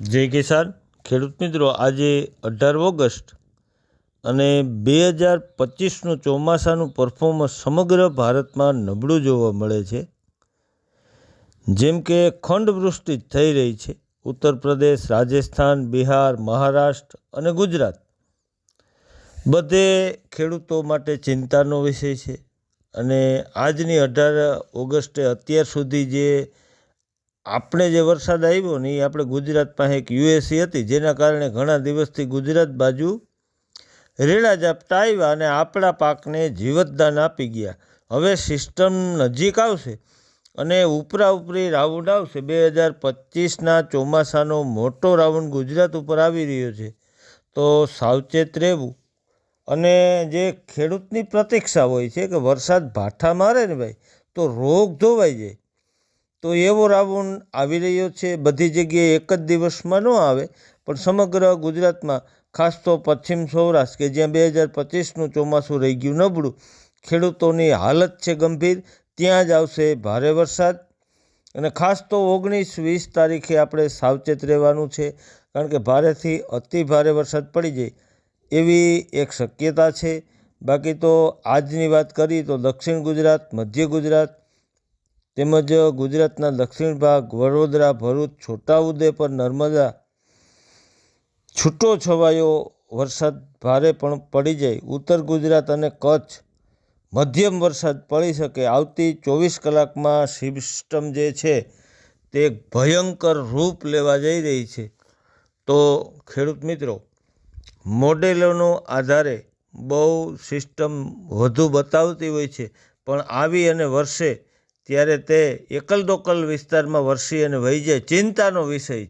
જય કિસાન. ખેડૂત મિત્રો, આજે અઢાર ઓગસ્ટ અને બે હજાર પચીસનું ચોમાસાનું પરફોર્મન્સ સમગ્ર ભારતમાં નબળું જોવા મળે છે. જેમ કે ખંડવૃષ્ટિ થઈ રહી છે. ઉત્તર પ્રદેશ, રાજસ્થાન, બિહાર, મહારાષ્ટ્ર અને ગુજરાત. બધે ખેડૂતો માટે ચિંતાનો વિષય છે. અને આજની અઢાર ઓગસ્ટે અત્યાર સુધી જે આપણે જે વરસાદ આવ્યો ને એ આપણે ગુજરાત પાસે એક યુએસી હતી, જેના કારણે ઘણા દિવસથી ગુજરાત બાજુ રેડા ઝાપટા આવ્યા અને આપણા પાકને જીવતદાન આપી ગયા. હવે સિસ્ટમ નજીક આવશે અને ઉપરા ઉપરી રાઉન્ડ આવશે. બે હજાર પચીસના ચોમાસાનો મોટો રાઉન્ડ ગુજરાત ઉપર આવી રહ્યો છે. તો સાવચેત રહેવું. અને જે ખેડૂતની પ્રતીક્ષા હોય છે કે વરસાદ ભાઠા મારે ને ભાઈ, તો રોગ ધોવાઈ જાય. તો એવો રાવણ આવી રહ્યો છે, બધી જગ્યાએ એક જ દિવસમાં ન આવે, પણ સમગ્ર ગુજરાતમાં, ખાસ તો પશ્ચિમ સૌરાષ્ટ્ર કે જ્યાં બે હજાર પચીસનું ચોમાસું રહી ગયું નબળું, ખેડૂતોની હાલત છે ગંભીર, ત્યાં જ આવશે ભારે વરસાદ. અને ખાસ તો ઓગણીસ વીસ તારીખે આપણે સાવચેત રહેવાનું છે, કારણ કે ભારેથી અતિ ભારે વરસાદ પડી જાય, એવી એક શક્યતા છે. બાકી તો આજની વાત કરીએ તો દક્ષિણ ગુજરાત, મધ્ય ગુજરાત તેમજ ગુજરાતના દક્ષિણ ભાગ, વડોદરા, ભરૂચ, છોટાઉદેપુર, નર્મદા છૂટો છવાયો વરસાદ ભારે પણ પડી જાય. ઉત્તર ગુજરાત અને કચ્છ મધ્યમ વરસાદ પડી શકે. આવતી ચોવીસ કલાકમાં સિસ્ટમ જે છે તે ભયંકર રૂપ લેવા જઈ રહી છે. તો ખેડૂત મિત્રો, મોડેલોનો આધારે બહુ સિસ્ટમ વધુ બતાવતી હોય છે. પણ આવી અને વરસે ત્યારે તે એકલ દોકલ વિસ્તારમાં વરસી અને વહી જાય. ચિંતાનો વિષય